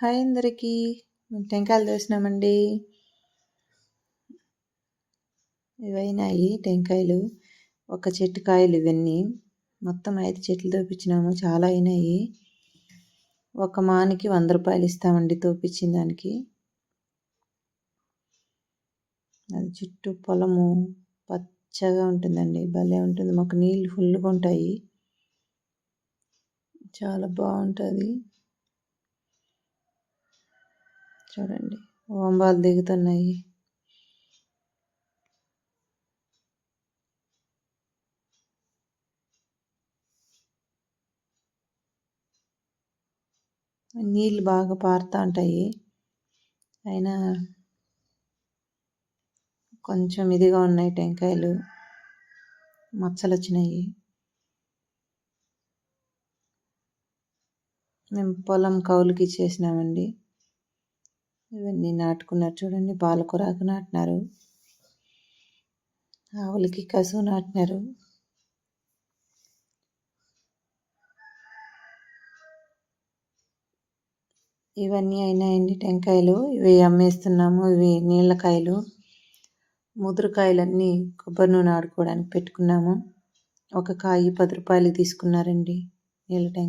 Hi అందరికీ. మేము టెంకాయలు వేసినామండి ఇవైనాయి టెంకాయలు ఒక చెట్టు కాయలు ఇవన్నీ. మొత్తం ఐదు చెట్లు తోపించినాము చాలా అయినాయి. ఒక మానికి వంద రూపాయలు ఇస్తామండి తోపించిన దానికి. అది చుట్టూ పొలము పచ్చగా ఉంటుందండి భలే ఉంటుంది. మాకు నీళ్ళు ఫుల్గా ఉంటాయి. చాలా బాగుంటుంది. చూడండి. ఓంబాలు దిగుతున్నాయి. నీళ్ళు బాగా పారుతూ ఉంటాయి. అయినా కొంచెం ఇదిగా ఉన్నాయి టెంకాయలు. మచ్చలు వచ్చినాయి. మేము పొలం కౌలుకి ఇచ్చేసినామండి. ఇవన్నీ నాటుకున్నారు చూడండి పాలకూరాకు నాటినారు. ఆవులకి కసువు నాటినారు. ఇవన్నీ అయినాయండి టెంకాయలు. ఇవి అమ్మేస్తున్నాము ఇవి నీళ్ళకాయలు. ముదురుకాయలన్నీ కొబ్బరి నూనె ఆడుకోవడానికి పెట్టుకున్నాము. ఒక కాయి పది రూపాయలు తీసుకున్నారండి నీళ్ళ టెంకాయ